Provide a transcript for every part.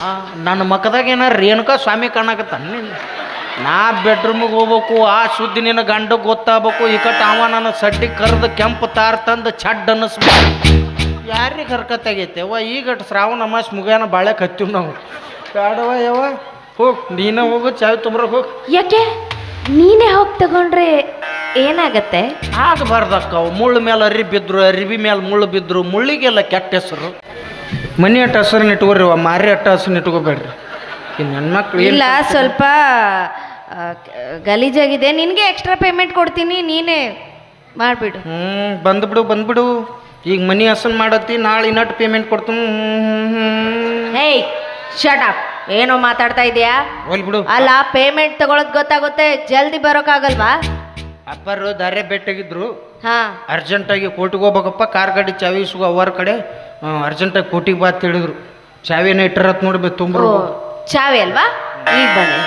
ಆ, ನನ್ನ ಮಕ್ಕದಾಗ ಏನ ರೇಣುಕಾ ಸ್ವಾಮಿ ಕಾಣಕತ್ತ ನಿನ್ನ? ನಾ ಬೆಡ್ರೂಮಿಗೆ ಹೋಗ್ಬೇಕು ಆ ಸುದ್ದಿ ನಿನ್ನ ಗಂಡ ಗೊತ್ತಾಗಬೇಕು ಈ ಕಟ್ ಅವ ನನ್ನ ಸಡ್ಡಿ ಕರೆದು ಕೆಂಪು ತಾರ್ ತಂದು ಚಡ್ ಅನ್ನಿಸ್ಬೇಕು. ಯಾರಿಗೆ ಹರ್ಕತ್ತಾಗೈತೆ ಅವ್ವ ಈಗ ಶ್ರಾವಣ ಅಮಾಸ್ ಮುಗಿಯಾನ ಬಾಳೆ ಕತ್ತೀವಿ ನಾವು. ಬೇಡವ ಯವ್ವ ಹೋಗ್ ನೀನೇ ಹೋಗು ಚಾಯ್ ತುಂಬ್ರ ಹೋಗಿ. ಯಾಕೆ? ನೀನೇ ಹೋಗಿ ತಗೊಂಡ್ರೆ ಏನಾಗತ್ತೆ? ಆಗಬಾರ್ದಕ್ಕ ಅವು ಮುಳ್ಳು ಮೇಲೆ ಅರಿ ಬಿದ್ರು ಅರಿವಿ ಮೇಲೆ ಮುಳ್ಳು ಬಿದ್ರು ಮುಳ್ಳಿಗೆಲ್ಲ ಕೆಟ್ಟ ಹೆಸರು. ಮನಿ ಅಟ್ಟ ಹೆಸರನ್ನ ಇಟ್ಕೋರಿ ಮಾರಿ ಅಟ್ಟ ಹೆಸರನ್ನ ಇಟ್ಕೋಬೇಡ್ರಿ ಇನ್ನು ಹೆಣ್ಮಕ್ಳು ಇಲ್ಲ ಸ್ವಲ್ಪ ಆ, ಗಲೀಜಾಗಿದೆ ನಿನಗೆ ಎಕ್ಸ್ಟ್ರಾ ಪೇಮೆಂಟ್ ಕೊಡ್ತೀನಿ ನೀನೇ ಮಾಡಿಬಿಡು. ಹ್ಞೂ ಬಂದ್ಬಿಡು ಬಂದ್ಬಿಡು. ಈಗ ಮನಿ ಹಸನ್ ಮಾಡತ್ತಿ ನಾಳೆ ಇನ್ನಟ್ಟು ಪೇಮೆಂಟ್ ಕೊಡ್ತೀನಿ. ಹೇಯ್ ಶಟ್ ಅಪ್ ಏನೋ ಮಾತಾಡ್ತಾ ಇದೀಯಾ? ಹೋಲ್ ಬಿಡು. ಅಲ್ಲ ಪೇಮೆಂಟ್ ತಗೊಳೋದು ಗೊತ್ತಾಗುತ್ತೆ ಜಲ್ದಿ ಬರೋಕ್ಕಾಗಲ್ವಾ ಅಪ್ಪರು ದಾರೆ ಬೆಟ್ಟಗಿದ್ರು. ಹಾ. ಅರ್ಜೆಂಟಾಗಿ ಕೋಟಿಗೆ ಹೋಗ್ಬೇಕಪ್ಪ ಕಾರ್ ಗಾಡಿ ಚಾವಿ ಇಸ್ಕೊ ಅವರ ಕಡೆ. ಅರ್ಜೆಂಟಾಗಿ ಕೋಟಿಗೆ ಬಾ ಅಂತ ಹೇಳಿದ್ರು. ಚಾವಿನ ಇಟ್ಟಿರತ್ ನೋಡ್ಬೇಕು ಓ ತುಂಬ್ರು. ಚಾವಿ ಅಲ್ವಾ? ಈಗ ಬನ್ನಿ.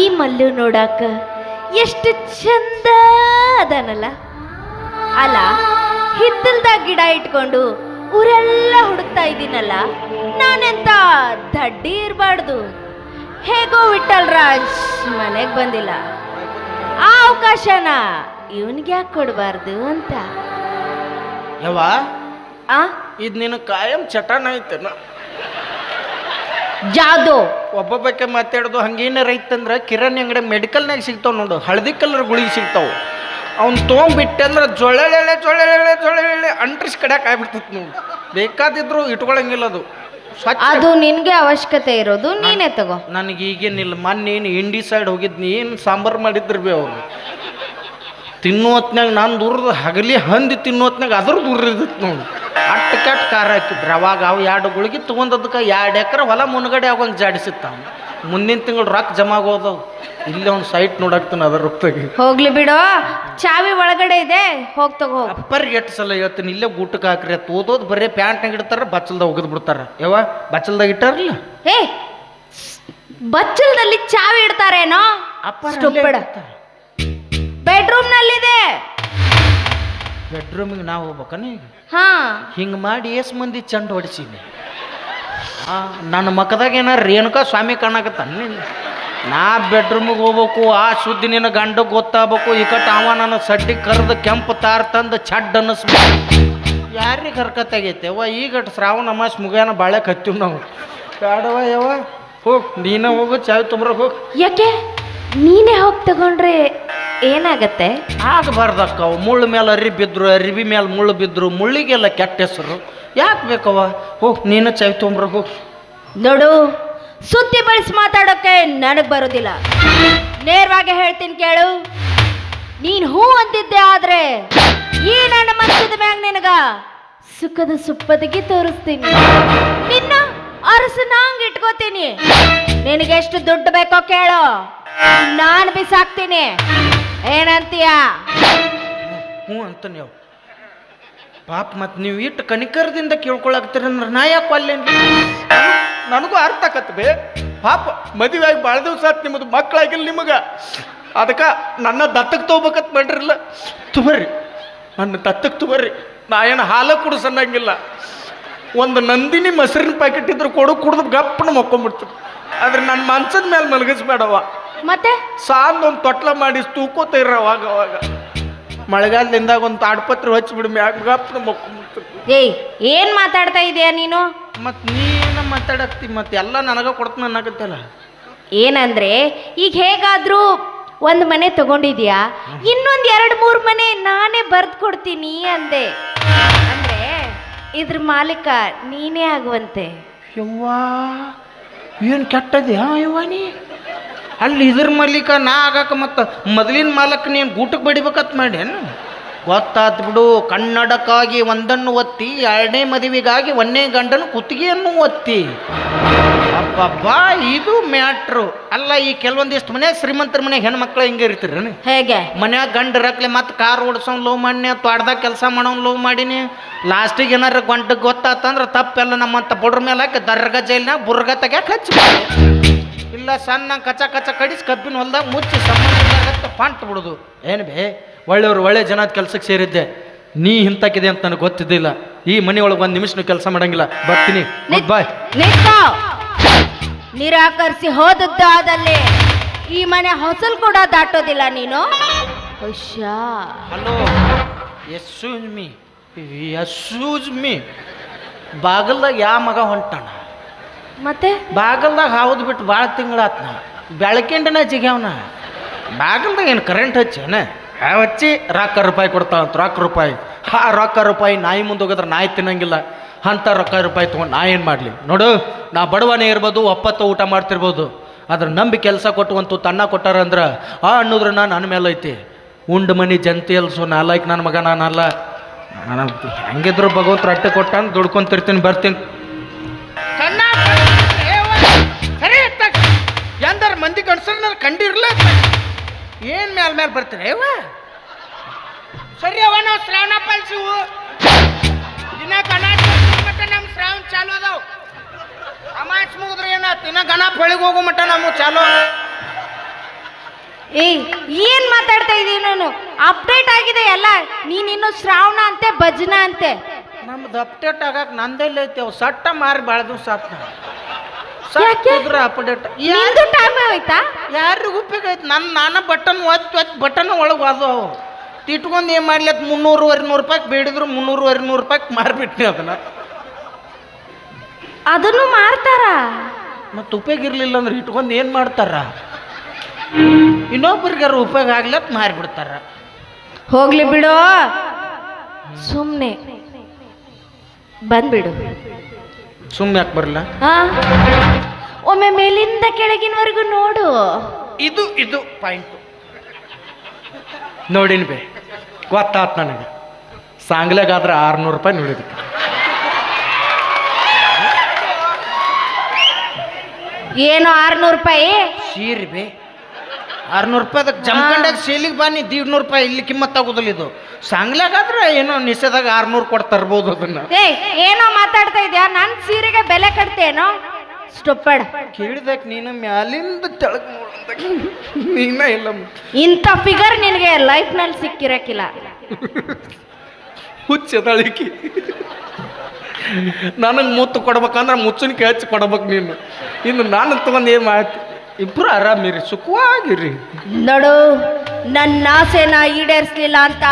ಈ ಮಲ್ಲು ನೋಡಾಕ ಎಷ್ಟು ಚಂದ ಅದಾನಲ್ಲ. ಅಲ್ಲ ಹಿತ್ತಲ್ದಾಗ ಗಿಡ ಇಟ್ಕೊಂಡು ಊರೆಲ್ಲ ಹುಡುಕ್ತಾ ಇದ್ದೀನಲ್ಲ ನಾನೆಂತ ದಡ್ಡಿ ಇರಬಾರ್ದು? ಹೇಗೋ ವಿಠಲ್ ರಾಜ್ ಮನೆಗೆ ಬಂದಿಲ್ಲ. ಆ ಅವಕಾಶನ ಇವನಿಗೆ ಯಾಕೆ ಕೊಡಬಾರ್ದು ಅಂತ? ಯವ್ವ ಆ? ಇದು ನಿನ್ನ ಕಾಯಂ ಚಟನ ಜಾದೋ ಜಾದು. ಒಬ್ಬೊಬ್ಬಕ್ಕೆ ಮಾತಾಡೋದು ಹಂಗೇನಾರ ಐತಂದ್ರೆ ಕಿರಾಣಿ ಅಂಗಡಿ ಮೆಡಿಕಲ್ನಾಗ ಸಿಗ್ತಾವ ನೋಡು ಹಳದಿ ಕಲರ್ ಗುಳಿಗೆ ಸಿಗ್ತಾವು. ಅವ್ನು ತೊಗೊಂಬಿಟ್ಟೆ ಅಂದ್ರೆ ಜೊಳ್ಳೆಳೆ ಜೊಳ್ಳೆಳೆ ಜೊಳ್ಳೆಳೆ ಅಂಟ್ರಿಸ್ ಕಡ್ಯಾಕ ಆಗ್ಬಿಡ್ತೈತಿ ನೋಡಿ. ಬೇಕಾದಿದ್ರು ಇಟ್ಕೊಳಂಗಿಲ್ಲ ಅದು ಸ್ವಚ್ಛ ಅದು ನಿನ್ಗೆ ಅವಶ್ಯಕತೆ ಇರೋದು ನೀನೇ ತಗೋ. ನನಗೆ ಈಗೇನಿಲ್ಲ ಮೊನ್ನೆ ಏನು ಇಂಡಿ ಸೈಡ್ ಹೋಗಿದ್ನಿ ಏನು ಸಾಂಬಾರು ಮಾಡಿದ್ರು ಬಿ ಅವರು ತಿನ್ನೋ ನಾನು ದೂರದ ಹಗಲಿ ಹಂದಿ ತಿನ್ನೋ ಹೊತ್ನಾಗ ಅದ್ರ ದೂರ ಇರ್ತಿತ್ತು ನೋಡಿ. ಅಟ್ ಕೆಟ್ಟ ಖಾರ ಹಾಕಿದ್ರು. ಅವಾಗ ಅವು ಎರಡು ಗುಳಿಗೆ ತೊಗೊಂಡದಕ್ಕೆ ಎರಡು ಎಕರೆ ಹೊಲ ಮುನ್ಗಡೆ ಆಗೊಂದು ಜಾಡಿಸಿತ್ತ ಮುಂದಿನ ತಿಂಗಳು ರೊಕ್ಕ ಜಮಾ ಆಗೋದು ಇಲ್ಲಿ ಒಂದು ಸೈಟ್ ನೋಡಾಕ್ತಾನೆ ಅದ್ರ ರೂಪಾಯಿ ಹೋಗ್ಲಿ ಬಿಡು. ಚಾವಿ ಒಳಗಡೆ ಇದೆ. ಹೋಗ್ ತಗೋ ಅಪ್ಪರ್ ಎಷ್ಟು ಸಲ ಹೇಳ್ತೀನಿ ಇಲ್ಲೇ ಊಟಕ್ಕೆ ಹಾಕ್ರಿ. ತೂದೋದು ಓದೋದು ಬರೀ ಪ್ಯಾಂಟ್ನಾಗ ಇಡ್ತಾರ ಬಚ್ಚಲ್ದಾಗ ಒಗದು ಬಿಡ್ತಾರ. ಯಾವ ಬಚ್ಚಲ್ದಾಗ ಇಟ್ಟಾರಲ್ಲ ಏ ಬಚ್ಚಲದಲ್ಲಿ ಚಾವಿ ಇಡ್ತಾರೇನೋ? ಅಪ್ಪ Stupid. ಬೆಡ್ರೂಮ್ ನಲ್ಲಿದೆ ಬೆಡ್ರೂಮಿಗೆ ನಾವು ಹೋಗ್ಬೇಕನ ಈಗ? ಹಾ. ಹಿಂಗೆ ಮಾಡಿ ಏಸ್ ಮಂದಿ ಚಂಡ ಹೊಡಿಸೀನಿ. ನನ್ನ ಮಕ್ಕದಾಗ ಏನಾರ ರೇಣುಕಾ ಸ್ವಾಮಿ ಕಾಣಕತ್ತಾನ ನಿನ್ನ? ನಾ ಬೆಡ್ರೂಮಿಗೆ ಹೋಗ್ಬೇಕು, ಆ ಸುದ್ದಿ ನಿನ್ನ ಗಂಡ ಗೊತ್ತಾಗಬೇಕು, ಈ ಕಟ್ ಅವ ನನ್ನ ಸಡ್ಡಿ ಕರೆದು ಕೆಂಪು ತಾರ್ ತಂದು ಚಡ್ ಅನ್ನಿಸ್ಬೇಕು. ಯಾರಿಗೆ ಹರ್ಕತ್ತಾಗೈತೆ ಅವ್ವ ಈಗ ಶ್ರಾವಣ ಅಮಾಸ್ ಮುಗಿಯಾನ, ಬಾಳೆ ಕತ್ತೀವಿ ನಾವು. ಬೇಡವ ಯವ್ವ, ಹೋಗ್, ನೀನೇ ಹೋಗು, ಚಾಯ್ ತುಂಬ್ರ, ಹೋಗಿ. ಯಾಕೆ? ನೀನೇ ಹೋಗಿ ತಗೊಂಡ್ರೆ ಏನಾಗತ್ತೆ? ಆಗಬಾರ್ದಕ್ಕ ಅವು. ಮುಳ್ಳು ಮೇಲೆ ಅರಿ ಬಿದ್ರು ಅರಿವಿ ಮೇಲೆ ಮುಳ್ಳು ಬಿದ್ರು ಮುಳ್ಳಿಗೆಲ್ಲ ಕೆಟ್ಟ ಹೆಸರು. ಯಾಕೆ ಬೇಕವ ಹೋ ನೀನು ಚೈ ತೊಂಬ್ರ ಹೋ. ನೋಡು ಸುದ್ದಿ ಬಳಸಿ ಮಾತಾಡೋಕೆ ನನಗೆ ಬರೋದಿಲ್ಲ. ನೇರವಾಗಿ ಹೇಳ್ತೀನಿ ಕೇಳು. ನೀನು ಹೂ ಅಂತಿದ್ದೆ ಆದ್ರೆ ಈ ನನ್ನ ಮನಸ್ಸಿದ ಮ್ಯಾಗ ನಿನಗ ಸುಖದ ಸುಪ್ಪದಿಗೆ ತೋರಿಸ್ತೀನಿ. ನಿನ್ನ ನಂಗೆ ಇಟ್ಕೋತೀನಿ. ನಿನಗೆ ಎಷ್ಟು ದುಡ್ಡು ಬೇಕೋ ಕೇಳು ನಾನು ಬಿಸಾಕ್ತೀನಿ. ಏನಂತೀಯ? ಹ್ಞೂ ಅಂತ ನೀವು ಪಾಪ ಮತ್ತು ನೀವು ಇಟ್ಟು ಕಣಿಕರದಿಂದ ಕೇಳ್ಕೊಳಕ್ತೀರ ಅಂದ್ರೆ ನಾ ಯಾಕೆ ಅಲ್ಲೇ ನನಗೂ ಅರ್ಥ ಆಕತ್ ಬೇ. ಪಾಪ ಮದುವೆ ಆಗಿ ಭಾಳ ದಿವಸ ಆತು ನಿಮ್ಮದು ಮಕ್ಕಳಾಗಿಲ್ಲ ನಿಮಗೆ. ಅದಕ್ಕೆ ನನ್ನ ದತ್ತಕ್ಕೆ ತೊಗೋಬೇಕತ್ ಮಾಡ್ರಿಲ್ಲ. ತುಬರ್ರಿ ನನ್ನ ದತ್ತಕ್ಕೆ ತುಬರ್ರಿ ನಾ ಏನು ಹಾಲು ಕುಡಿಸನ್ನಂಗಿಲ್ಲ. ಒಂದು ನಂದಿನಿ ಮೊಸರಿನ ಪ್ಯಾಕೆಟ್ ಇದ್ರೆ ಕೊಡು ಕುಡ್ದು ಗಪ್ಪನ ಮಕ್ಕೊಂಬಿಡ್ತೀನಿ ಆದ್ರೆ ನನ್ನ ಮನ್ಸದ ಮೇಲೆ ಮಲಗಿಸ್ಬೇಡವ ಮತ್ತೆ? ಸಾಂದ್ ಒಂದು ತೊಟ್ಲ ಮಾಡಿ ತೂಕೋತ ಅವಾಗ ಅವಾಗ. ಮಳೆಗಾಲದಿಂದಾಗ ಒಂದು ತಾಡ್ಪತ್ರ ಮಕ್ಕೊಂಬಿಡ್ತೀನಿ ಏಯ್ ಏನ್ ಮಾತಾಡ್ತಾ ಇದೀಯ ನೀನು? ಮತ್ ನೀನ ಮಾತಾಡತ್ತಿ ಮತ್ತೆ ಎಲ್ಲ ನನಗ ಕೊಡ್ತ ಅನ್ನಕತ್ತಲ್ಲ. ಏನಂದ್ರೆ ಈಗ ಹೇಗಾದ್ರೂ ಒಂದು ಮನೆ ತಗೊಂಡಿದ್ಯಾ? ಇನ್ನೊಂದ್ ಎರಡು ಮೂರು ಮನೆ ನಾನೇ ಬರ್ದು ಕೊಡ್ತೀನಿ ಅಂದೆ. ಅಂದ್ರೆ ಇದ್ರ ಮಾಲೀಕ ನೀನೇ ಆಗುವಂತೆ. ಯವ್ವಾ ಏನು ಕೆಟ್ಟದ್ಯಾ ಯವ್ವಾ ನೀ? ಅಲ್ಲಿ ಇದ್ರ ಮಲ್ಲಿಕ ನಾ ಆಗಾಕ ಮತ್ತು ಮೊದಲಿನ ಮಾಲಕ್ ನೀನು ಗೂಟಕ್ಕೆ ಬಡಿಬೇಕತ್ ಮಾಡ್ಯಾನ? ಗೊತ್ತಾತ್ ಬಿಡು ಕನ್ನಡಕ್ಕಾಗಿ ಒಂದನ್ನು ಒತ್ತಿ ಎರಡನೇ ಮದುವೆಗಾಗಿ ಒಂದನೇ ಗಂಡನ ಕುತ್ತಿಗೆಯನ್ನು ಒತ್ತಿ. ಅಬ್ಬಬ್ಬ ಇದು ಮ್ಯಾಟ್ರು. ಅಲ್ಲ ಈ ಕೆಲವೊಂದಿಷ್ಟು ಮನೆ ಶ್ರೀಮಂತರ ಮನೆ ಹೆಣ್ಮಕ್ಳು ಹಿಂಗೆ ಇರ್ತೀರೇನು? ಹೇಗೆ? ಮನ್ಯಾಗ ಗಂಡ ಇರಕ್ಲೆ ಮತ್ತೆ ಕಾರ್ ಓಡಿಸೋನ್ ಲೋ ಮಾಡಿ ತೋಟದಾಗ ಕೆಲಸ ಮಾಡೋನ್ ಲೋ ಮಾಡೀನಿ. ಲಾಸ್ಟಿಗೆ ಏನಾರ ಗಂಟಗೆ ಗೊತ್ತಾತಂದ್ರೆ ತಪ್ಪೆಲ್ಲ ನಮ್ಮಂತ ಬುಡ್ರ ಮೇಲೆ ಹಾಕಿ ದರ್ಗ ಜೈಲ್ನಾಗ ಬುರ್ಗ ತೆಗ್ಯಾಕೆ ಹಚ್ಚಿ ಇಲ್ಲ ಸಣ್ಣ ಕಚ ಕಚ ಕಡಿಸಿ ಕಬ್ಬಿನ ಹೊಲ್ದಾಗ ಮುಚ್ಚಿ ಸಂಬಂಧ ಪಾಂಟ್ ಫಂಟ್ ಬಿಡುದು. ಏನು ಬೇ ಒಳ್ಳೆಯವ್ರು ಒಳ್ಳೆ ಜನದ ಕೆಲ್ಸಕ್ಕೆ ಸೇರಿದ್ದೆ. ನೀ ಹಿಂತಕ್ಕಿದೆ ಅಂತ ನನಗೆ ಗೊತ್ತಿದ್ದಿಲ್ಲ. ಈ ಮನೆ ಒಳಗೆ ಒಂದು ನಿಮಿಷನೂ ಕೆಲಸ ಮಾಡಂಗಿಲ್ಲ. ಬರ್ತೀನಿ. ಬಾಯ್ ಹೋದದ್ದು ನಿರಾಕರಿಸಿ ಹೋದದ್ದಾದಲ್ಲಿ ಈ ಮನೆ ಹೊಸಲು ಕೂಡ ದಾಟೋದಿಲ್ಲ ನೀನು? ಹುಷಾ ಹಲೋ ಎಸ್ಸೂಜ್ ಮೀ ಎಸ್ಸೂಜ್ ಮೀ ಬಾಗಲ್ದಾಗ ಯಾವ ಮಗ ಹೊಂಟಾನ? ಮತ್ತೆ? ಬಾಗಲ್ದಾಗ ಹಾವ್ದು ಬಿಟ್ಟು ಭಾಳ ತಿಂಗಳಾತ್ ನಾ. ಬೆಳಕಿಂಡನ ಜಿಗ್ಯಾವನ ಬಾಗಲ್ದಾಗ ಏನು ಕರೆಂಟ್ ಹಚ್ಚೇನ ಹಚ್ಚಿ. ರೊಕ್ಕ ರೂಪಾಯಿ ಕೊಡ್ತಾವಂತ ರೊಕ್ಕ ರೂಪಾಯಿ. ಹಾ, ರೊಕ್ಕ ರೂಪಾಯಿ ನಾಯಿ ಮುಂದೆ ಹೋಗಿದ್ರೆ ನಾಯಿ ತಿನ್ನಂಗಿಲ್ಲ. ಅಂಥ ರೊಕ್ಕ ರೂಪಾಯಿ ತೊಗೊಂಡು ನಾ ಏನು ಮಾಡಲಿ? ನೋಡು, ನಾ ಬಡವನೇ ಇರ್ಬೋದು, ಒಪ್ಪತ್ತು ಊಟ ಮಾಡ್ತಿರ್ಬೋದು. ಅದ್ರ ನಂಬಿ ಕೆಲಸ ಕೊಟ್ಟು ಒಂದು ತನ್ನ ಕೊಟ್ಟಾರಂದ್ರೆ ಆ ಅನ್ನೋದ್ರ ನಾನು ನನ್ನ ಮೇಲೆ ಐತಿ. ಉಂಡು ಮನಿ ಜಂತಿ ಅಲ್ಸು ನಾಲ್ಕು ನನ್ನ ಮಗ ನಾನಲ್ಲ ನಾನು ಹೆಂಗಿದ್ರು ಭಗವಂತ ರಟ್ಟೆ ಕೊಟ್ಟಾನ ದುಡ್ಕೊಂತಿರ್ತೀನಿ, ಬರ್ತೀನಿ. ಗಂಡಸರ್ನ ಕಂಡಿರ್ಲ? ಏನ್ ಮ್ಯಾಲ ಮ್ಯಾಲ ಬರ್ತೀರ? ಅವ ಸರಿ ಅವ ನಾವು ಶ್ರಾವಣ ಪಾಲಿಸಿವು ದಿನ ಗಣ ಮಟ್ಟ ನಮ್ಮ ಶ್ರಾವಣ ಚಾಲು ಅದಾವ. ಅಮಾಚ ಮುಗಿದ್ರೆ ಏನಾಯ್ತು? ದಿನ ಗಣ ಹೊಳಿಗೆ ಹೋಗೋ ಮಟ್ಟ ನಮ್ಮ ಚಾಲು ಏಯ್ ಏನ್ ಮಾತಾಡ್ತಾ ಇದೀನಿ ನಾನು? ಅಪ್ಡೇಟ್ ಆಗಿದೆ ಎಲ್ಲ. ನೀನ್ ಇನ್ನು ಶ್ರಾವಣ ಅಂತೆ ಭಜನಾ ಅಂತೆ. ನಮ್ದು ಅಪ್ಡೇಟ್ ಆಗಕ್ಕೆ ನಂದೆಲ್ಲ ಐತೆ ಅವು. ಸಟ್ಟ ಮಾರಿ ಬಾಳ್ದು ಆತ್ ಯಾಕೆ? ಸಟ್ಟಿದ್ರೆ ಅಪ್ಡೇಟ್ ನಿಂದು ಟೈಮ್ ಹೋಯ್ತಾ ಯಾರಿಗೂ ಉಪಯೋಗ ಐತಿ ನನ್ನ ನಾನ ಬಟನ್ ಒತ್ತಿ ಒತ್ತಿ ಬಟನ್ ಒಳಗೆ ಅದು. ಇಟ್ಕೊಂಡು ಏನು ಮಾಡ್ಲತ್ ಮುನ್ನೂರುವರೆ ನೂರು ರೂಪಾಯಿ ಬೇಡಿದ್ರು ಮುನ್ನೂರುವರೆ ನೂರು ರೂಪಾಯಿ ಮಾರ್ಬಿಟ್ನಿ ಅದನ್ನ. ಅದನ್ನು ಮಾರ್ತಾರ? ಮತ್ತು ಉಪಯೋಗ ಇರಲಿಲ್ಲ ಅಂದ್ರೆ ಇಟ್ಕೊಂಡು ಏನು ಮಾಡ್ತಾರ? ಇನ್ನೊಬ್ಬರಿಗೆ ಉಪಯೋಗ ಆಗ್ಲತ್ ಮಾರಿಬಿಡ್ತಾರ. ಹೋಗ್ಲಿ ಬಿಡು. ಸುಮ್ನೆ. ಬಂದ್ಬಿಡು. ಸುಮ್ಮನೆ ಯಾಕೆ ಬರಲ್ಲ ಹಾ? ಒಮ್ಮೆ ಮೇಲಿಂದ ಕೆಳಗಿನವರೆಗೂ ನೋಡು. ಇದು ಇದು ಪಾಯಿಂಟ್. ನೋಡಿನ ಬೇ ಗೊತ್ತಾತ್ ನನಗೆ. ಸಾಂಗ್ಲಾಗಾದ್ರೆ ಆರ್ನೂರು ರೂಪಾಯಿ ನೋಡಿದ. ಏನು ಆರ್ನೂರು ರೂಪಾಯಿ? ಸೀರೆ ಬೇ ಆರ್ನೂರು ರೂಪಾಯಿ ಅದಕ್ಕೆ ಜಮ್ಕಂಡಾಗ ಸೇಲಿಗೆ ಬಾನಿ ದೀಡ್ನೂರು ರೂಪಾಯಿ ಇಲ್ಲಿ ಕಿಮ್ಮತ್ ಆಗೋದಿಲ್ಲ ಇದು. ಸಾಂಗ್ಲಾಗಾದ್ರೆ ಏನೋ ನಿಷೇಧಾಗ ಆರ್ನೂರು ಕೊಟ್ಟು ತರ್ಬೋದು ಅದನ್ನ. ಏ ಏನೋ ಮಾತಾಡ್ತಾ ಇದ್ಯಾ? ನನ್ನ ಸೀರೆಗೆ ಬೆಲೆ ಕಟ್ತೇನೋ? ಸ್ಟುಪ್ಪಡ್ ಕೇಳಿದಕ್ಕೆ ನೀನು ಮ್ಯಾಲಿಂದ ತೆಳಗ್ ನೋಡ್ದಾಗ ನೀನ ಇಲ್ಲ. ಇಂಥ ಫಿಗರ್ ನಿನಗೆ ಲೈಫ್ನಲ್ಲಿ ಸಿಕ್ಕಿರಕ್ಕಿಲ್ಲ. ಹುಚ್ಚದಳಿಕಿ ನನಗೆ ಮುತ್ತು ಕೊಡ್ಬೇಕಂದ್ರೆ ಮುಚ್ಚಿನ ಹಚ್ಚಿ ಕೊಡ್ಬೇಕು ನೀನು. ಇನ್ನು ನಾನು ತಗೊಂಡು ಏನು ಮಾಡ್ತಿ ಇಬ್ಬರು ಆರಾಮಿರಿ ಸುಖವಾಗಿರಿ. ನೋಡು ನನ್ನ ಆಸೆನ ಈಡೇರಿಸ್ಲಿಲ್ಲ ಅಂತ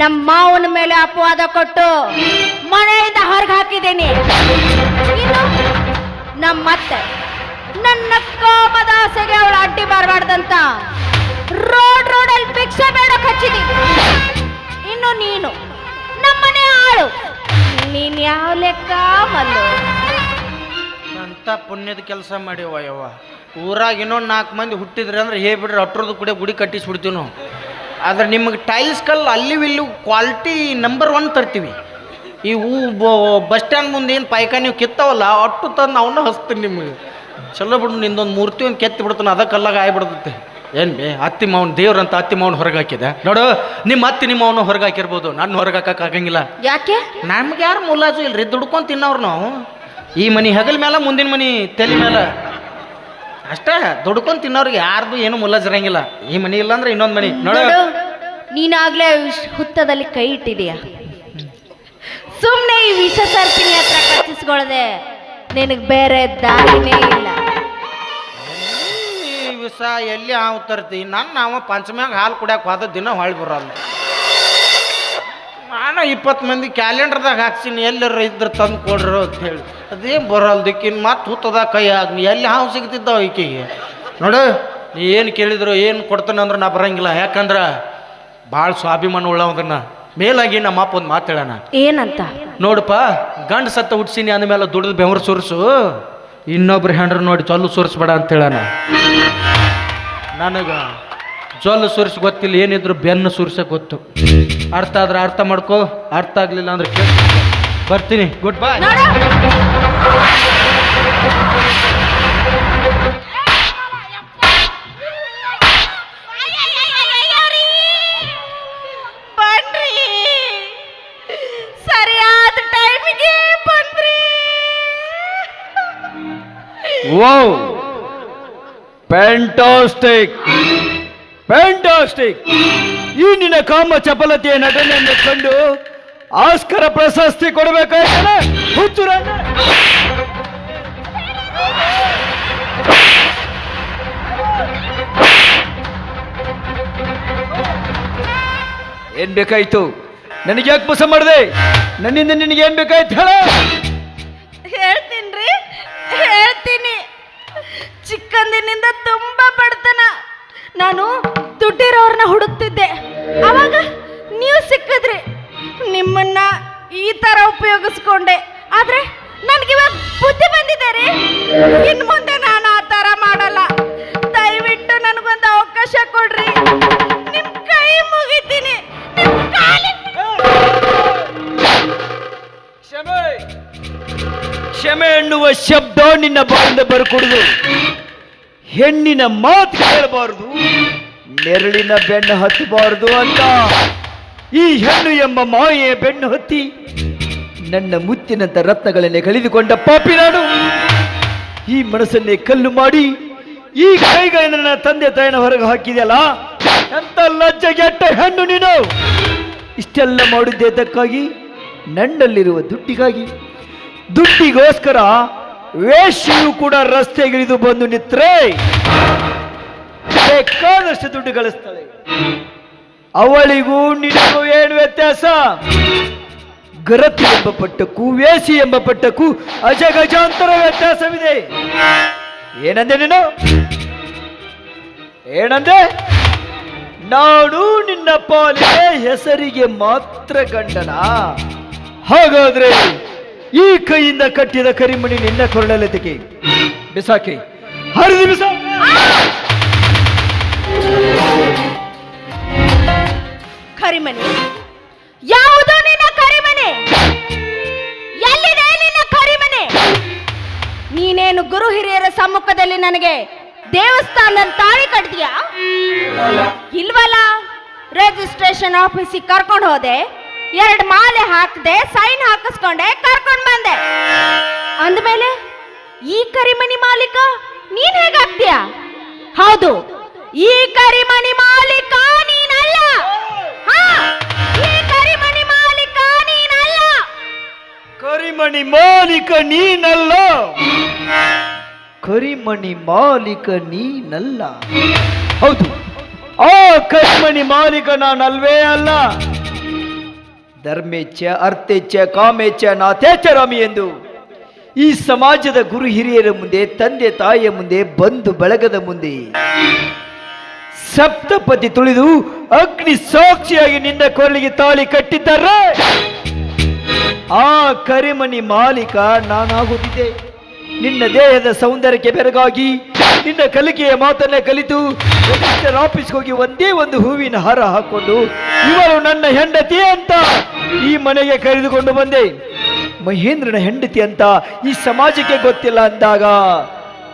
ನಮ್ಮ ಮಾವನ ಮೇಲೆ ಅಪವಾದ ಕೊಟ್ಟು ಮನೆಯಿಂದ ಹೊರಗೆ ಹಾಕಿದ್ದೀನಿ. ನಮ್ಮ ನಮ್ಮತ್ತೆ ನನ್ನ ಕೋಪದ ಆಸೆಗೆ ಅವಳು ಅಡ್ಡಿ ಬರಬಾರ್ದಂತ ರೋಡ್ ರೋಡಲ್ಲಿ ಭಿಕ್ಷೆ ಬೇಡಕ್ ಹಚ್ಚಿದೀನಿ ಇನ್ನು ನೀನು ನಮ್ಮನೆ ಆಳು. ನೀನ್ ಯಾವ ಲೆಕ್ಕ ಮಲ್ಲು? ಅಂತ ಪುಣ್ಯದ ಕೆಲಸ ಮಾಡಿ ಯವ್ವ? ಊರಾಗ ಇನ್ನೊಂದು ನಾಲ್ಕು ಮಂದಿ ಹುಟ್ಟಿದ್ರಿ ಅಂದ್ರೆ ಹೇ ಬಿಡ್ರಿ ಅಟ್ರದ್ದು ಕೂಡ ಗುಡಿ ಕಟ್ಟಿಸ್ಬಿಡ್ತೀವಿ ನಾವು. ಆದ್ರೆ ನಿಮಗೆ ಟೈಲ್ಸ್ ಕಲ್ಲು ಅಲ್ಲಿ ಇಲ್ಲಿ ಕ್ವಾಲಿಟಿ ನಂಬರ್ ಒನ್ ತರ್ತೀವಿ. ಈ ಹೂ ಬಸ್ ಸ್ಟ್ಯಾಂಡ್ ಮುಂದೆ ಏನು ಪಾಯ್ಕ ನೀವು ಕಿತ್ತವಲ್ಲ ಅಟ್ಟು ತಂದು ಅವನ್ನ ಹಚ್ತೀನಿ ನಿಮಗೆ. ಚಲೋ ಬಿಡು ನಿಂದೊಂದು ಮೂರ್ತಿ ಒಂದು ಕೆತ್ತಿ ಬಿಡ್ತಾನೆ ಅದ ಕಲ್ಲಾಗ ಆಗ್ಬಿಡ್ತೈತೆ. ಏನು ಬೇ ಅತ್ತಿ ಮಾವನ್ ದೇವ್ರಂತ ಅತ್ತಿ ಮಾವನ್ ಹೊರಗೆ ಹಾಕಿದೆ. ನೋಡು ನಿಮ್ಮ ಅತ್ತಿ ನಿಮ್ಮ ಅವನು ಹೊರಗೆ ಹಾಕಿರ್ಬೋದು ನಾನು ಹೊರಗೆ ಹಾಕಕ್ಕೆ ಆಗಂಗಿಲ್ಲ. ಯಾಕೆ? ನಮ್ಗೆ ಯಾರು ಮುಲಾಜು ಇಲ್ರಿ ದುಡ್ಕೊಂಡು ತಿನ್ನೋರು ನಾವು. ಈ ಮನಿ ಹಗಲ್ ಮೇಲೆ ಮುಂದಿನ ಮನಿ ತಲೆ ಮೇಲೆ ಅಷ್ಟೇ ದುಡ್ಕೊಂಡು ತಿನ್ನೋರಿಗೆ ಯಾರ್ದು ಏನು ಮುಲ್ಲಜರಂಗಿಲ್ಲ ಈ ಮನಿ ಇಲ್ಲ ಅಂದ್ರೆ ಇನ್ನೊಂದು ಮನಿ. ನೋಡು. ನೋಡು ನೀನಾಗ್ಲೇ ಹುತ್ತದಲ್ಲಿ ಕೈ ಇಟ್ಟಿದೀಯ ಸುಮ್ಮನೆ ಈ ವಿಷ ಸರ್ಪಿನಿ ಹತ್ರ ಕಚ್ಚಿಸ್ಕೊಳ್ದೆ. ನಿನಗೆ ಬೇರೆ ದಾರಿನೇ ಇಲ್ಲ. ಈ ವಿಷ ಎಲ್ಲಿ ಹಾವು ತರ್ತಿ? ನನ್ನ ಅವ ಪಂಚಮ್ಯಾಗ ಹಾಲು ಕುಡಿಯಕ್ಕೆ ಹೋದ ದಿನ ಹೊಳ್ ಬರಲ್ಲ ನಾನು ಇಪ್ಪತ್ತು ಮಂದಿ ಕ್ಯಾಲೆಂಡರ್ದಾಗ ಹಾಕ್ಸೀನಿ ಎಲ್ಲರ ಇದ್ರೆ ತಂದು ಕೊಡ್ರು ಅಂತ ಹೇಳಿ. ಅದೇನು ಬರಲ್ದಕ್ಕಿನ್ ಮತ್ತೆ ಹುತ್ತದ ಕೈ ಆಗಿ ಎಲ್ಲಿ ಹಾವು ಸಿಗ್ತಿದ್ದಾವ ಈಕೆಗೆ. ನೋಡು ನೀ ಏನು ಕೇಳಿದ್ರು ಏನು ಕೊಡ್ತಾನೆ ಅಂದ್ರೆ ನಾ ಬರಂಗಿಲ್ಲ. ಯಾಕಂದ್ರೆ ಭಾಳ ಸ್ವಾಭಿಮಾನ ಉಳ್ಳವ್ರನ್ನ ಮೇಲಾಗಿ ನಮ್ಮ ಅಪ್ಪ ಒಂದು ಮಾತಾಡೋಣ ಏನಂತ? ನೋಡಪ್ಪ ಗಂಡ ಸತ್ತ ಹುಡ್ಸಿನಿ ಅಂದಮೇಲೆ ದುಡ್ದು ಬೆವರು ಸುರಿಸು. ಇನ್ನೊಬ್ರು ಹೆಂಡ್ರು ನೋಡಿ ಚಲ್ಲು ಸುರಿಸ್ಬೇಡ ಅಂತ ಹೇಳೋಣ. ನನಗೆ ಜೊಲ್ಲು ಸುರಿಸಿ ಗೊತ್ತಿಲ್ಲ ಏನಿದ್ರು ಬೆನ್ನು ಸುರಿಸ ಗೊತ್ತು. ಅರ್ಥ ಆದ್ರೆ ಅರ್ಥ ಮಾಡ್ಕೋ ಅರ್ಥ ಆಗಲಿಲ್ಲ ಅಂದ್ರೆ ಬರ್ತೀನಿ good bye oh fantastic fantastic ಈ ನಿನ್ನ ಕಾಮ ಚಪಲತೆಯ ನಟನೆಯನ್ನು ಕಂಡು ಆಸ್ಕರ ಪ್ರಶಸ್ತಿ ಕೊಡಬೇಕಾಯ್ತಲ್ಲ? ಹುಚ್ಚುರ. ಏನ್ ಬೇಕಾಯ್ತು? ನನಗೆ ಯಾಕೆ ಮೋಸ ಮಾಡಿದೆ? ನನ್ನಿಂದ ನಿನಗೆ ಏನ್ ಬೇಕಾಯ್ತು ಹೇಳ. ಹೇಳ್ತೀನಿ ಹೇಳ್ತೀನಿ. ಚಿಕ್ಕಂದಿನಿಂದ ತುಂಬಾ ಬಡತನ. ನಾನು ದುಡ್ಡಿರೋರ್ನ ಹುಡುಕ್ತಿದ್ದೆ. ಅವಾಗ ನೀವು ಸಿಕ್ಕಿದ್ರಿ. ನಿಮ್ಮನ್ನ ಈ ತರ ಉಪಯೋಗಿಸ್ಕೊಂಡೆ. ಆದ್ರೆ ನನಗಿವಾಗ ಬುದ್ಧಿ ಬಂದಿದೆ ರೀ. ಇನ್ ಮುಂದೆ ನಾನು ಆ ತರ ಮಾಡಲ್ಲ. ದಯವಿಟ್ಟು ನನಗೊಂದು ಅವಕಾಶ ಕೊಡ್ರಿ. ನಿಮ್ ಕೈ ಮುಗಿತೀನಿ. ಕ್ಷಮೆ ಎನ್ನುವ ಶಬ್ದ ನಿನ್ನ ಬಾಯಿಂದ ಬರ್ಕೊಡುದು. ಹೆಣ್ಣಿನ ಮಾತು ಕೇಳಬಾರದು, ನೆರಳಿನ ಬೆನ್ನು ಹತ್ತಬಾರದು ಅಂತ. ಈ ಹೆಣ್ಣು ಎಂಬ ಮಾಯೆಯ ಬೆನ್ನು ಹತ್ತಿ ನನ್ನ ಮುತ್ತಿನಂತ ರತ್ನಗಳನ್ನೇ ಕಳೆದುಕೊಂಡ ಪಾಪಿ ನಾನು. ಈ ಮನಸ್ಸನ್ನೇ ಕಲ್ಲು ಮಾಡಿ, ಈ ಕೈಗಳನ್ನ ನನ್ನ ತಂದೆ ತಾಯಿನ ಹೊರಗೆ ಹಾಕಿದೆಯಲ್ಲ, ಎಂತ ಲಜ್ಜೆಗೆಟ್ಟ ಹೆಣ್ಣು ನೀನು. ಇಷ್ಟೆಲ್ಲ ಮಾಡಿದ್ದೆ ಅದಕ್ಕಾಗಿ ನನ್ನಲ್ಲಿರುವ ದುಡ್ಡಿಗಾಗಿ, ದುಡ್ಡಿಗೋಸ್ಕರ ವೇಶ್ಯೆಯು ಕೂಡ ರಸ್ತೆಗಿಳಿದು ಬಂದು ನಿತ್ರೆ ಬೇಕಾದಷ್ಟು ದುಡ್ಡು ಗಳಿಸ್ತಾಳೆ. ಅವಳಿಗೂ ನಿನಗೂ ಏನು ವ್ಯತ್ಯಾಸ? ಗರತಿ ಎಂಬ ಪಟ್ಟಕ್ಕೂ ವೇಸಿ ಎಂಬ ಪಟ್ಟಕ್ಕೂ ಅಜಗಜಾಂತರ ವ್ಯತ್ಯಾಸವಿದೆ. ಏನಂದೆ ನೀನು? ಏನಂದೆ? ನಾನು ನಿನ್ನ ಪಾಲಿಗೆ ಹೆಸರಿಗೆ ಮಾತ್ರ ಗಂಡನ? ಹಾಗಾದ್ರೆ ಈ ಕೈಯಿಂದ ಕಟ್ಟಿದ ಕರಿಮಣಿ ನಿನ್ನ ಕೊರಳಲೆದಕ್ಕೆ ಬಿಸಾಕಿ. ಹರಿದು ಬಿಸಾ ಕರಿಮಣಿ, ಯಾವುದು ನಿನ್ನ ಕರಿಮಣಿ? ಎಲ್ಲಿದೆ ನಿನ್ನ ಕರಿಮಣಿ? ನೀನೇನು ಗುರು ಹಿರಿಯರ ಸಮ್ಮುಖದಲ್ಲಿ ನನಗೆ ದೇವಸ್ಥಾನದಲ್ಲಿ ತಾಳಿ ಕಟ್ತೀಯಾ ಇಲ್ವಲ್ಲ ರಿಜಿಸ್ಟ್ರೇಷನ್ ಆಫೀಸಿಗೆ ಕರ್ಕೊಂಡು ಹೋದೆ. ಎರಡು ಮಾಲೆ ಹಾಕದೆ, ಸೈನ್ ಹಾಕಿಸ್ಕೊಂಡೆ, ಕರ್ಕೊಂಡು ಬಂದೆ. ಅಂದಮೇಲೆ, ಈ ಕರಿಮಣಿ ಮಾಲೀಕ, ನೀನ್ ಹೇಗಾಗ್ತೀಯ? ಹೌದು, ಈ ಕರಿಮಣಿ ಮಾಲೀಕ ನೀನಲ್ಲ. ಈ ಕರಿಮಣಿ ಮಾಲೀಕ ನೀನಲ್ಲ. ಕರಿಮಣಿ ಮಾಲೀಕ ನೀನಲ್ಲ. ಕರಿಮಣಿ ಮಾಲೀಕ ನೀನಲ್ಲ. ಹೌದು, ಆ ಕರಿಮಣಿ ಮಾಲೀಕ ನಾನಲ್ವೇ ಅಲ್ಲ. ಧರ್ಮೇಚ್ಛ, ಅರ್ಥೇಚ್ಛ, ಕಾಮೇಚ್ಛ ರಾಮಿ ಎಂದು ಈ ಸಮಾಜದ ಗುರು ಹಿರಿಯರ ಮುಂದೆ, ತಂದೆ ತಾಯಿಯ ಮುಂದೆ, ಬಂಧು ಬಳಗದ ಮುಂದೆ ಸಪ್ತಪತಿ ತುಳಿದು ಅಗ್ನಿ ಸಾಕ್ಷಿಯಾಗಿ ನಿನ್ನ ಕೊರಳಿಗೆ ತಾಳಿ ಕಟ್ಟಿದ್ದಾರೆ. ಆ ಕರಿಮಣಿ ಮಾಲೀಕ ನಾನಾಗುತ್ತಿದ್ದೆ. ನಿನ್ನ ದೇಹದ ಸೌಂದರ್ಯಕ್ಕೆ ಬೆರಗಾಗಿ ನಿನ್ನ ಕಲಿಕೆಯ ಮಾತನ್ನ ಕಲಿತು ರಿಜಿಸ್ಟರ್ ಆಫೀಸ್ಗೆ ಹೋಗಿ ಒಂದೇ ಒಂದು ಹೂವಿನ ಹಾರ ಹಾಕೊಂಡು, ಇವರು ನನ್ನ ಹೆಂಡತಿ ಅಂತ ಈ ಮನೆಗೆ ಕರೆದುಕೊಂಡು ಬಂದೆ. ಮಹೇಂದ್ರನ ಹೆಂಡತಿ ಅಂತ ಈ ಸಮಾಜಕ್ಕೆ ಗೊತ್ತಿಲ್ಲ ಅಂದಾಗ,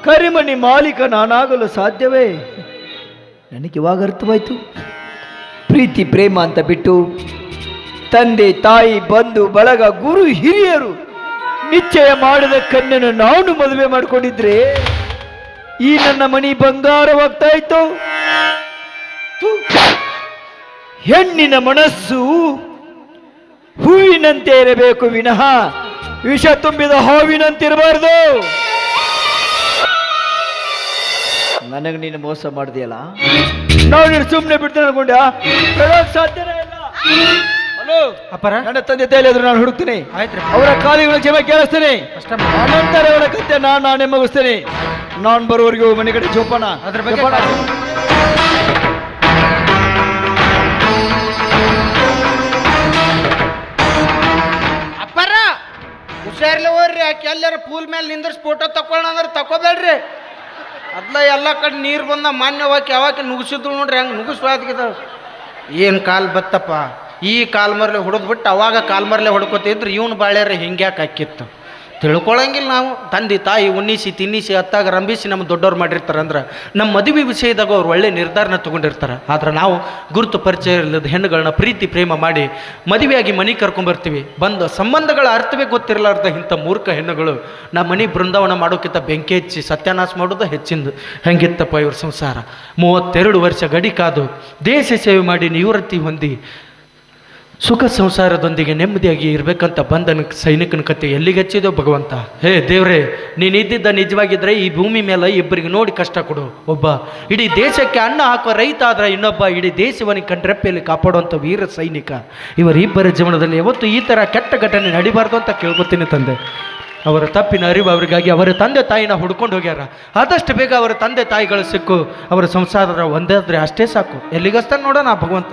ಕರಿಮಣಿ ಮಾಲೀಕ ನಾನಾಗಲು ಸಾಧ್ಯವೇ? ನನಗೆ ಇವಾಗ ಅರ್ಥವಾಯ್ತು. ಪ್ರೀತಿ, ಪ್ರೇಮ ಅಂತ ಬಿಟ್ಟು, ತಂದೆ, ತಾಯಿ, ಬಂಧು, ಬಳಗ, ಗುರು, ಹಿರಿಯರು, ನಿಶ್ಚಯ ಮಾಡಿದ ಕನ್ನನ್ನು ನಾನು ಮದುವೆ ಮಾಡಿಕೊಂಡಿದ್ರೆ ಈ ನನ್ನ ಮಣಿ ಬಂಗಾರವಾಗ್ತಾ ಇತ್ತು ಹೆಣ್ಣಿನ ಮನಸ್ಸು ಹೂವಿನಂತೆ ಇರಬೇಕು ವಿನಃ ವಿಷ ತುಂಬಿದ ಹಾವಿನಂತಿರಬಾರ್ದು. ನನಗೆ ನೀನು ಮೋಸ ಮಾಡಿದೆಯಲ್ಲ? ನಾವು ನೀನು ಸುಮ್ಮನೆ ಬಿಡ್ತೇನೆ ಅನ್ಕೊಂಡ ಹೇಳೋಕ್ ಸಾಧ್ಯನೇ ಇಲ್ಲ. ಹಲೋ? ಅಪ್ಪರ? ನನ್ನ ತಂದೆ ತಾಯಿಲಾದ್ರು ನಾನು ಹುಡುಕ್ತೀನಿ. ಆಯ್ತ್ರಿ. ಅವರ ಕಾಲಿಗಳ ಜೀವ ಕೇಳಿಸ್ತೇನೆ. ಅಷ್ಟ ಅನಂತರ ಅವರ ಕತ್ತೆ ನಾನು ನಾನೇ ಮುಗಿಸ್ತೇನೆ. ನಾನು ಬರೋವರೆಗೂ ಮನೆ ಕಡೆ ಜೋಪಾನ. ಅದ್ರ ಬಗ್ಗೆ ಅಪ್ಪಾರ ಹುಷಾರ್ಲೆ ಹೋಗ್ರಿ ಆಕೆ ಎಲ್ಲಾರ ಪೂಲ್ ಮೇಲೆ ನಿಂದ್ರಿಸಿ ಫೋಟೋ ತಕೊಳ್ಳೋಣ ಅಂದ್ರೆ ತಕೋಬೇಡ್ರಿ ಅದ್ಲ ಎಲ್ಲ ಕಡೆ ನೀರು ಬಂದ ಮಾನ್ಯ ಹೋಗಿ ಯಾವಾಗ ನುಗ್ಸಿದ್ರು ನೋಡ್ರಿ ಹಂಗೆ ನುಗ್ಗಿಸ್ವಾದ್ಗಿದ ಏನು ಕಾಲ್ ಬತ್ತಪ್ಪ? ಈ ಕಾಲ್ಮರ್ಲೆ ಹೊಡೆದ್ಬಿಟ್ಟು ಅವಾಗ ಕಾಲ್ಮರ್ಲೆ ಹೊಡ್ಕೋತಿದ್ರು ಇವ್ನು ಬಾಳ್ಯಾರ ಹಿಂಗ್ಯಾಕೆ ಹಾಕಿತ್ತು. ತಿಳ್ಕೊಳಂಗಿಲ್ಲ ನಾವು. ತಂದೆ, ತಾಯಿ ಉನ್ನಿಸಿ ತಿನ್ನಿಸಿ, ಅತ್ತಾಗ ರಂಭಿಸಿ ನಮ್ಮ ದೊಡ್ಡವ್ರು ಮಾಡಿರ್ತಾರೆ ಅಂದ್ರೆ ನಮ್ಮ ಮದುವೆ ವಿಷಯದಾಗ ಅವ್ರು ಒಳ್ಳೆ ನಿರ್ಧಾರನ ತೊಗೊಂಡಿರ್ತಾರೆ. ಆದ್ರೆ ನಾವು ಗುರುತು ಪರಿಚಯ ಇಲ್ಲದ ಹೆಣ್ಣುಗಳನ್ನ ಪ್ರೀತಿ, ಪ್ರೇಮ ಮಾಡಿ ಮದುವೆಯಾಗಿ ಮನೆ ಕರ್ಕೊಂಬರ್ತೀವಿ ಬಂದ ಸಂಬಂಧಗಳ ಅರ್ಥವೇ ಗೊತ್ತಿರಲಾರ್ದ ಇಂಥ ಮೂರ್ಖ ಹೆಣ್ಣುಗಳು ನಮ್ಮ ಮನೆ ಬೃಂದಾವನ ಮಾಡೋಕ್ಕಿಂತ ಬೆಂಕಿ ಹೆಚ್ಚಿ ಸತ್ಯಾನಾಶ ಮಾಡೋದು ಹೆಚ್ಚಿಂದು. ಹೆಂಗಿತ್ತಪ್ಪ ಇವ್ರ ಸಂಸಾರ? ಮೂವತ್ತೆರಡು ವರ್ಷ ಗಡಿ ಕಾದು ದೇಶ ಸೇವೆ ಮಾಡಿ ನಿವೃತ್ತಿ ಹೊಂದಿ ಸುಖ ಸಂಸಾರದೊಂದಿಗೆ ನೆಮ್ಮದಿಯಾಗಿ ಇರಬೇಕಂತ ಬಂದನ ಸೈನಿಕನ ಕತೆ ಎಲ್ಲಿಗೆ ಹಚ್ಚಿದೋ ಭಗವಂತ? ಹೇ ದೇವ್ರೆ ನೀನು ಇದ್ದಿದ್ದ ನಿಜವಾಗಿದ್ರೆ ಈ ಭೂಮಿ ಮೇಲೆ ಇಬ್ಬರಿಗೆ ನೋಡಿ ಕಷ್ಟ ಕೊಡು. ಒಬ್ಬ ಇಡೀ ದೇಶಕ್ಕೆ ಅನ್ನ ಹಾಕುವ ರೈತ ಆದ್ರೆ ಇನ್ನೊಬ್ಬ ಇಡೀ ದೇಶವನ್ನು ಕಂಡ್ರೆಪ್ಪೆಯಲ್ಲಿ ಕಾಪಾಡುವಂಥ ವೀರ ಸೈನಿಕ. ಇವರಿಬ್ಬರ ಜೀವನದಲ್ಲಿ ಯಾವತ್ತು ಈ ಥರ ಕೆಟ್ಟ ಘಟನೆ ನಡಿಬಾರ್ದು ಅಂತ ಕೇಳ್ಕೊತೀನಿ ತಂದೆ. ಅವರ ತಪ್ಪಿನ ಅರಿವು ಅವರಿಗಾಗಿ ಅವರ ತಂದೆ ತಾಯಿನ ಹುಡ್ಕೊಂಡು ಹೋಗ್ಯಾರ. ಆದಷ್ಟು ಬೇಗ ಅವರ ತಂದೆ ತಾಯಿಗಳು ಸಿಕ್ಕು. ಅವರ ಸಂಸಾರ ಒಂದಾದ್ರೆ ಅಷ್ಟೇ ಸಾಕು. ಎಲ್ಲಿಗಸ್ತಾನೆ ನೋಡೋಣ ಭಗವಂತ?